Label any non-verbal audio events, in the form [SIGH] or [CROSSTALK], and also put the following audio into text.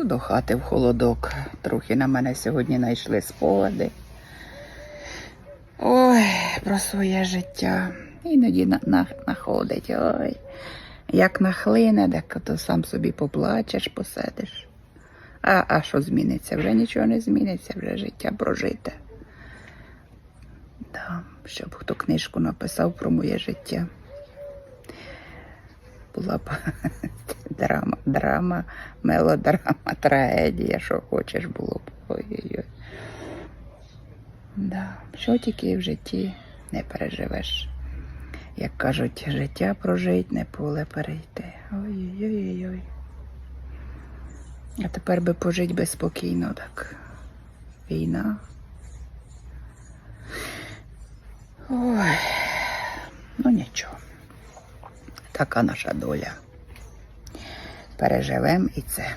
Йду до хати в холодок. Трохи на мене сьогодні знайшли спогади. Ой, про своє життя. Іноді на, находить. Ой. Як нахлине, так то сам собі поплачеш, посидиш. А, а що зміниться? Вже нічого не зміниться, вже життя прожите. Да, щоб хто книжку написав про моє життя. Була б [LAUGHS] драма, драма, мелодрама, трагедія, що хочеш було б. Ой-ой-ой. Да, що тільки в житті не переживеш. Як кажуть, життя прожить, не поле перейти. Ой-ой-ой. А тепер би пожить би спокійно так. Війна. Ой, ну нічого. Така наша доля. Переживемо і це.